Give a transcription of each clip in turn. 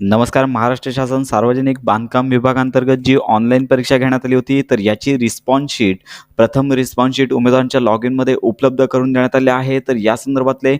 नमस्कार महाराष्ट्र शासन सार्वजनिक बांधकाम विभागांतर्गत जी ऑनलाईन परीक्षा घेण्यात आली होती तर याची रिस्पॉन्स शीट प्रथम रिस्पॉन्स शीट उमेदवारांच्या लॉग इनमध्ये उपलब्ध करून देण्यात आले आहे. तर या संदर्भातले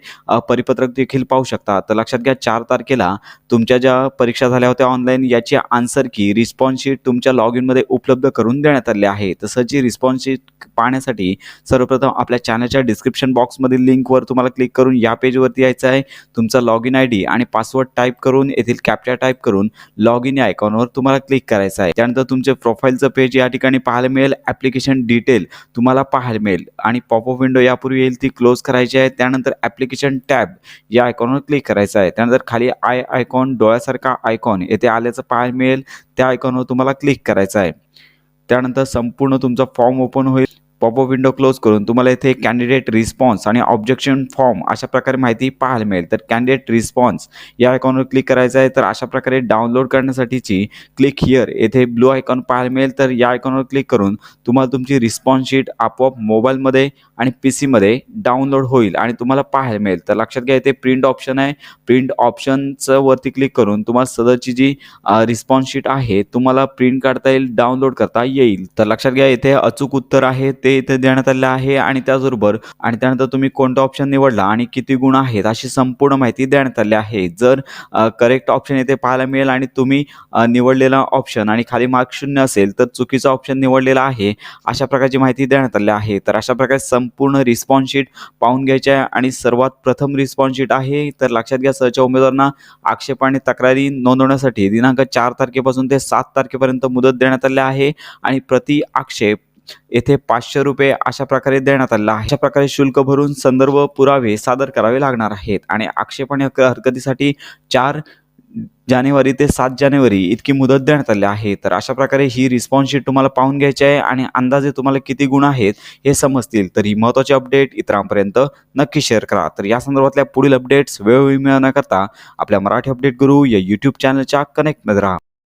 परिपत्रक देखील पाहू शकता. तर लक्षात घ्या चार तारखेला तुमच्या ज्या परीक्षा झाल्या होत्या ऑनलाईन याची आन्सर की रिस्पॉन्स शीट तुमच्या लॉग इनमध्ये उपलब्ध करून देण्यात आले आहे. तसंच रिस्पॉन्स शीट पाहण्यासाठी सर्वप्रथम आपल्या चॅनलच्या डिस्क्रिप्शन बॉक्समधील लिंकवर तुम्हाला क्लिक करून या पेजवरती यायचं आहे. तुमचा लॉग इन आय डी आणि पासवर्ड टाईप करून येथील कॅप्चा टाईप करून लॉग इन या आयकॉनवर तुम्हाला क्लिक करायचं आहे. त्यानंतर तुमचे प्रोफाईलचं पेज या ठिकाणी पाहायला मिळेल. ॲप्लिकेशन डिटेल तुम्हाला पाहायला मिळेल. आणि पॉपअप विंडो यापूर्वी येईल ती क्लोज करायची आहे. त्यानंतर ॲप्लिकेशन टॅब या आयकॉनवर क्लिक करायचं आहे. त्यानंतर खाली आय आयकॉन डोळ्यासारखा आयकॉन येथे आल्याचं पाहायला मिळेल. त्या आयकॉनवर तुम्हाला क्लिक करायचं आहे. त्यानंतर संपूर्ण तुमचा फॉर्म ओपन होईल. पॉपअप विंडो क्लोज करून तुम्हाला इथे कॅन्डिडेट रिस्पॉन्स आणि ऑब्जेक्शन फॉर्म अशा प्रकारे माहिती पाहायला मिळेल. तर कॅन्डिडेट रिस्पॉन्स या आयकॉनवर क्लिक करायचं आहे तर अशा प्रकारे डाउनलोड करण्यासाठीची क्लिक हिअर येथे ब्लू आयकॉन पाहायला मिळेल तर या आयकॉनवर क्लिक करून तुम्हाला तुमची रिस्पॉन्स शीट आपोआप मोबाईलमध्ये आणि पी सीमध्ये डाउनलोड होईल आणि तुम्हाला पाहायला मिळेल. तर लक्षात घ्या इथे प्रिंट ऑप्शन आहे. प्रिंट ऑप्शनचं वरती क्लिक करून तुम्हाला सदरची जी रिस्पॉन्स शीट आहे तुम्हाला प्रिंट काढता येईल डाउनलोड करता येईल. तर लक्षात घ्या इथे अचूक उत्तर आहे ते इथे देण्यात आलेलं आहे आणि त्याचबरोबर आणि त्यानंतर तुम्ही कोणता ऑप्शन निवडला आणि किती गुण आहेत अशी संपूर्ण माहिती देण्यात आली आहे. जर करेक्ट ऑप्शन इथे पाहायला मिळेल आणि तुम्ही निवडलेला ऑप्शन आणि खाली मार्क शून्य असेल तर चुकीचा ऑप्शन निवडलेला आहे अशा प्रकारची माहिती देण्यात आली आहे. तर अशा प्रकारे संपूर्ण रिस्पॉन्स शीट पाहून घ्यायची आहे आणि सर्वात प्रथम रिस्पॉन्स शीट आहे तर लक्षात घ्या सहच्या उमेदवारांना आक्षेप आणि तक्रारी नोंदवण्यासाठी दिनांक चार तारखेपासून ते सात तारखेपर्यंत मुदत देण्यात आली आहे आणि प्रति आक्षेप येथे पाचशे रुपये अशा प्रकारे देण्यात आलेला आहे. अशा प्रकारे शुल्क भरून संदर्भ पुरावे सादर करावे लागणार आहेत. आणि आक्षेप आणि हरकतीसाठी चार जानेवारी ते सात जानेवारी इतकी मुदत देण्यात आली आहे. तर अशा प्रकारे ही रिस्पॉन्स शीट तुम्हाला पाहून घ्यायची आहे आणि अंदाजे तुम्हाला किती गुण आहेत हे समजतील. तर ही महत्त्वाची अपडेट इतरांपर्यंत नक्की शेअर करा. तर या संदर्भातल्या पुढील अपडेट्स वेळोवेळी मिळवण्याकरता आपल्या मराठी अपडेट गुरु या यूट्यूब चॅनलच्या कनेक्टमध्ये राहा.